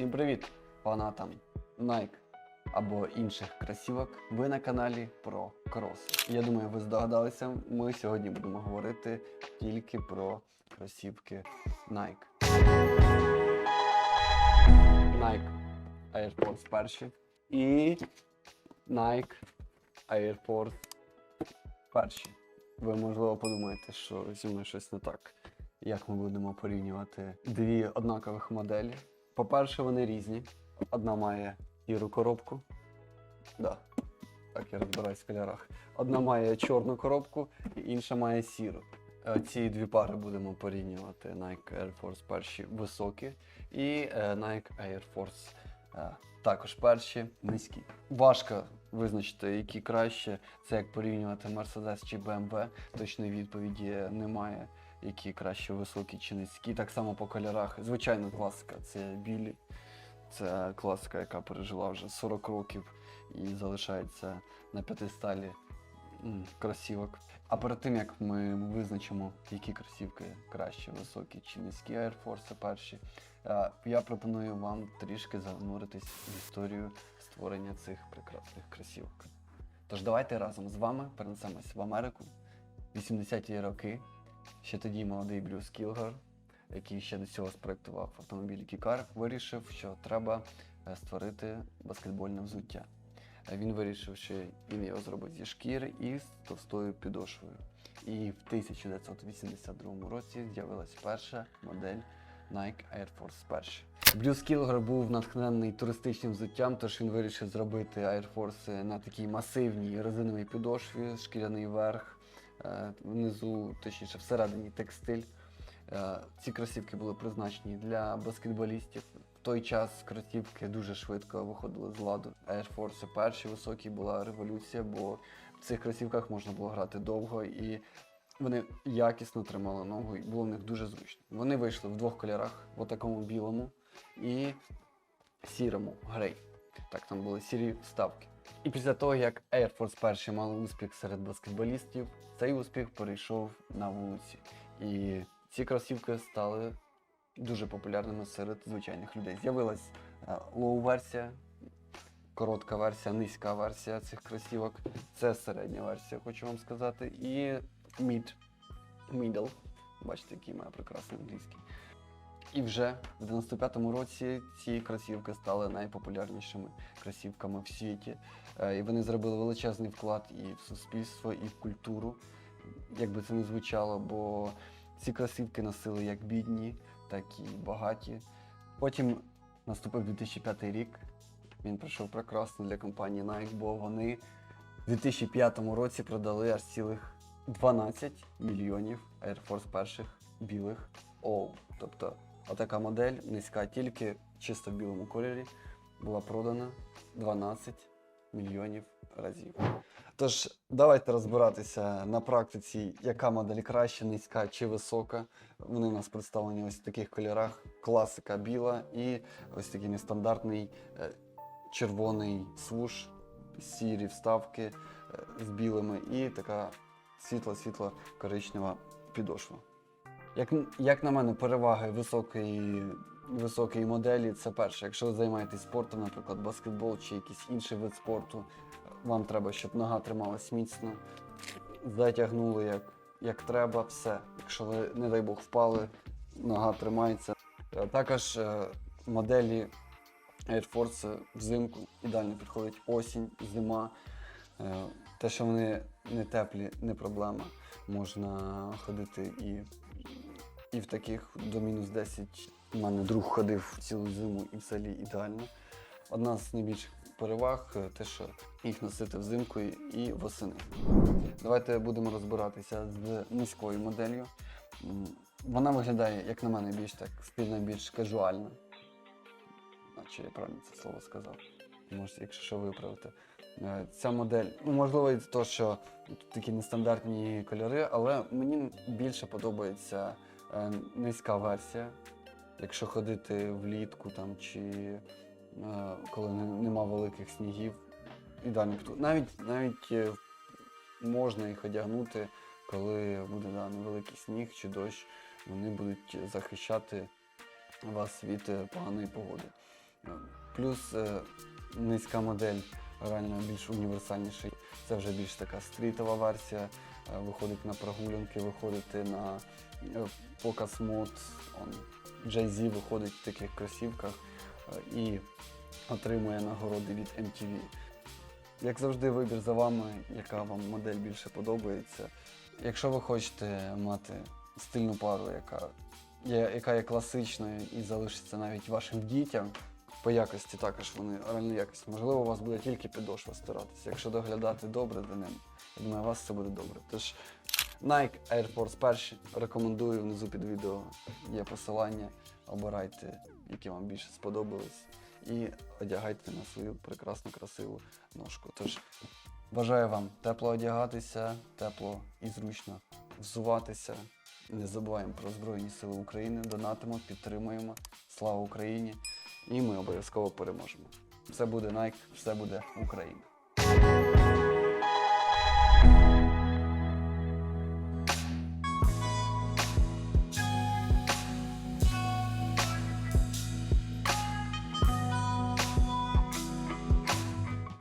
Всім привіт, фанатам Nike або інших кросівок. Ви на каналі про крос. Я думаю, ви здогадалися. Ми сьогодні будемо говорити тільки про кросівки Nike. Nike Air Force перші і Nike Air Force перші. Ви можливо подумаєте, що зі мною щось не так. Як ми будемо порівнювати дві однакових моделі? По-перше, вони різні. Одна має сіру коробку. Да. Так, я розбираюсь в кольорах. Одна має чорну коробку, інша має сіру. Е, Ці дві пари будемо порівнювати Nike Air Force перші високі і е, Nike Air Force е, також перші низькі. Важко визначити, які краще. Це як порівнювати Mercedes чи BMW. Точної відповіді немає, які краще високі чи низькі. Так само по кольорах. Звичайно, класика це білі. Це класика, яка пережила вже 40 років і залишається на п'ятисталі кросівок. А перед тим як ми визначимо, які кросівки краще, високі чи низькі Air Force перші, е, я пропоную вам трішки зануритись в історію створення цих прекрасних кросівок. Тож давайте разом з вами перенесемось в Америку 80-ті роки. Ще тоді молодий Брюс Кілгар, який ще до цього спроектував автомобіль Кікар, вирішив, що треба е, створити баскетбольне взуття. Е, Він вирішив, що він його зробить зі шкіри і з товстою підошвою. І в 1982 році з'явилась перша модель Nike Air Force перші. Брюс Кілгар був натхнений туристичним взуттям, тож він вирішив зробити Air Force на такій масивній резиновій підошві, шкіряний верх, внизу, точніше, всередині текстиль. Е, Ці кросівки були призначені для баскетболістів. В той час кросівки дуже швидко виходили з ладу. Air Force перші високі була революція, бо в цих кросівках можна було грати довго і вони якісно тримали ногу, і було в них дуже зручно. Вони вийшли в двох кольорах: в такому білому і сірому грей. Так, там були сірі вставки. І після того, як Air Force перші мали успіх серед баскетболістів, цей успіх перейшов на вулиці. І ці кросівки стали дуже популярними серед звичайних людей. З'явилась е, лоу-версія, коротка версія, низька версія цих кросівок. Це середня версія, хочу вам сказати. І mid, middle. Бачите, який має прекрасний англійський. І вже в 95-му році ці кросівки стали найпопулярнішими кросівками в світі. Е, І вони зробили величезний вклад і в суспільство, і в культуру, як би це не звучало, бо ці кросівки носили як бідні, так і багаті. Потім наступив 2005 рік. Він пройшов прекрасно для компанії Nike, бо вони в 2005 році продали аж цілих 12 мільйонів Air Force перших білих All. Тобто отака модель низька тільки чисто в білому кольорі була продана 12 мільйонів разів. Тож давайте розбиратися на практиці, яка модель краще, низька чи висока. Вони у нас представлені ось в таких кольорах: класика біла і ось такий нестандартний е, червоний свуш, сірі вставки е, з білими і така світла-світла коричнева підошва. Як, як на мене, переваги високої, високої моделі це перше. Якщо ви займаєтесь спортом, наприклад, баскетбол чи якийсь інший вид спорту, вам треба, щоб нога трималась міцно, затягнули як, як треба, все. Якщо ви, не дай Бог, впали, нога тримається. Е, Також е, моделі Air Force взимку ідеально підходить осінь, зима. Те, що вони не теплі, не проблема. Можна ходити і, і в таких до мінус 10. У мене друг ходив цілу зиму і взагалі ідеально. Одна з найбільших переваг е, те, що їх носити взимку і- восени. Давайте будемо розбиратися з низькою моделлю. Вона виглядає, як на мене, більш так стильно, більш кажуально. Наче я правильно це слово сказав. Може, якщо що виправити. Е, Ця модель, ну можливо, і то, що тут такі нестандартні кольори, але мені більше подобається е, низька версія. Якщо ходити влітку там чи е, коли нема великих снігів, ідеально. Навіть навіть можна їх одягнути, коли буде да, невеликий сніг чи дощ, вони будуть захищати вас від поганої погоди. Плюс низька модель, реально більш універсальніший. Це вже більш така стрітова версія. Е, Виходить на прогулянки, виходити на е, показ мод. Jay-Z виходить в таких кросівках е, і отримує нагороди від MTV. Як завжди, вибір за вами, яка вам модель більше подобається. Якщо ви хочете мати стильну пару, яка є, яка є класичною і залишиться навіть вашим дітям, по якості також вони реально якісні. Можливо, у вас буде тільки підошва старатися. Якщо доглядати добре за ним, у вас все буде добре. Тож Nike Air Force перші рекомендую внизу під відео є посилання. Обирайте, які вам більше сподобались, і одягайте на свою прекрасну красиву ножку. Тож бажаю вам тепло одягатися, тепло і зручно взуватися. Не забуваємо про Збройні Сили України, донатимо, підтримуємо. Слава Україні! І ми обов'язково переможемо. Все буде Nike, все буде Україна.